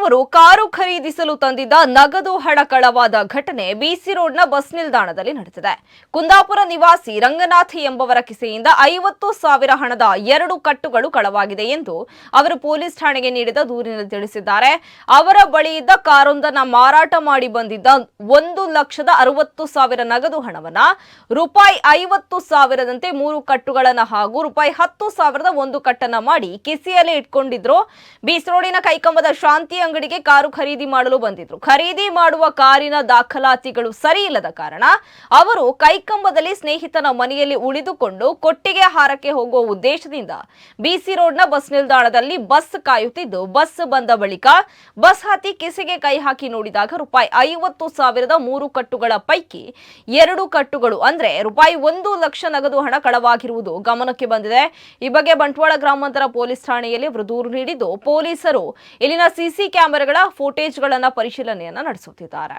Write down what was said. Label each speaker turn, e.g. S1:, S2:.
S1: ಓರ್ವರು car ಖರೀದಿಸಲು ತಂದಿದ್ದ ನಗದು ಹಣ ಕಳವಾದ ಘಟನೆ ಬಿಸಿ ರೋಡ್ನ ಬಸ್ ನಿಲ್ದಾಣದಲ್ಲಿ ನಡೆದಿದೆ. ಕುಂದಾಪುರ ನಿವಾಸಿ ರಂಗನಾಥ್ ಎಂಬವರ ಕಿಸೆಯಿಂದ ಐವತ್ತು ಸಾವಿರ ಹಣದ ಎರಡು ಕಟ್ಟುಗಳು ಕಳವಾಗಿದೆ ಎಂದು ಅವರು ಪೊಲೀಸ್ ಠಾಣೆಗೆ ನೀಡಿದ ದೂರಿನಲ್ಲಿ ತಿಳಿಸಿದ್ದಾರೆ. ಅವರ ಬಳಿ ಇದ್ದ ಕಾರೊಂದನ್ನ ಮಾರಾಟ ಮಾಡಿ ಬಂದಿದ್ದ ಒಂದು ಲಕ್ಷದ ಅರವತ್ತು ಸಾವಿರ ನಗದು ಹಣವನ್ನ ರೂಪಾಯಿ ಐವತ್ತು ಸಾವಿರದಂತೆ ಮೂರು ಕಟ್ಟುಗಳನ್ನ ಹಾಗೂ ರೂಪಾಯಿ ಹತ್ತು ಸಾವಿರದ ಒಂದು ಕಟ್ಟನ್ನ ಮಾಡಿ ಕಿಸೆಯಲ್ಲಿ ಇಟ್ಕೊಂಡಿದ್ರು. ಬಿಸಿ ರೋಡಿನ ಕೈಕಂಬದ ಶಾಂತಿ ಅಂಗಡಿಗೆ ಕಾರು ಖರೀದಿ ಮಾಡಲು ಬಂದಿದ್ರು. ಖರೀದಿ ಮಾಡುವ ಕಾರಿನ ದಾಖಲಾತಿಗಳು ಸರಿ ಇಲ್ಲದ ಕಾರಣ ಅವರು ಕೈಕಂಬದಲ್ಲಿ ಸ್ನೇಹಿತನ ಮನೆಯಲ್ಲಿ ಉಳಿದುಕೊಂಡು ಕೊಟ್ಟಿಗೆ ಹಾರಕ್ಕೆ ಹೋಗುವ ಉದ್ದೇಶದಿಂದ ಬಿಸಿ ರೋಡ್ನ ಬಸ್ ನಿಲ್ದಾಣದಲ್ಲಿ ಬಸ್ ಕಾಯುತ್ತಿದ್ದು, ಬಸ್ ಬಂದ ಬಳಿಕ ಬಸ್ ಹತ್ತಿ ಕಿಸೆಗೆ ಕೈ ಹಾಕಿ ನೋಡಿದಾಗ ರೂಪಾಯಿ ಐವತ್ತು ಸಾವಿರದ ಮೂರು ಕಟ್ಟುಗಳ ಪೈಕಿ ಎರಡು ಕಟ್ಟುಗಳು, ಅಂದ್ರೆ ರೂಪಾಯಿ ಒಂದು ಲಕ್ಷ ನಗದು ಹಣ ಕಳವಾಗಿರುವುದು ಗಮನಕ್ಕೆ ಬಂದಿದೆ. ಈ ಬಗ್ಗೆ ಬಂಟ್ವಾಳ ಗ್ರಾಮಾಂತರ ಪೊಲೀಸ್ ಠಾಣೆಯಲ್ಲಿ ದೂರು ನೀಡಿದ್ದು, ಪೊಲೀಸರು ಇಲ್ಲಿನ ಸಿಸಿ ಕ್ಯಾಮೆರಾಗಳ ಫೋಟೇಜ್ಗಳನ್ನ ಪರಿಶೀಲನೆಯನ್ನ ನಡೆಸುತ್ತಿದ್ದಾರೆ.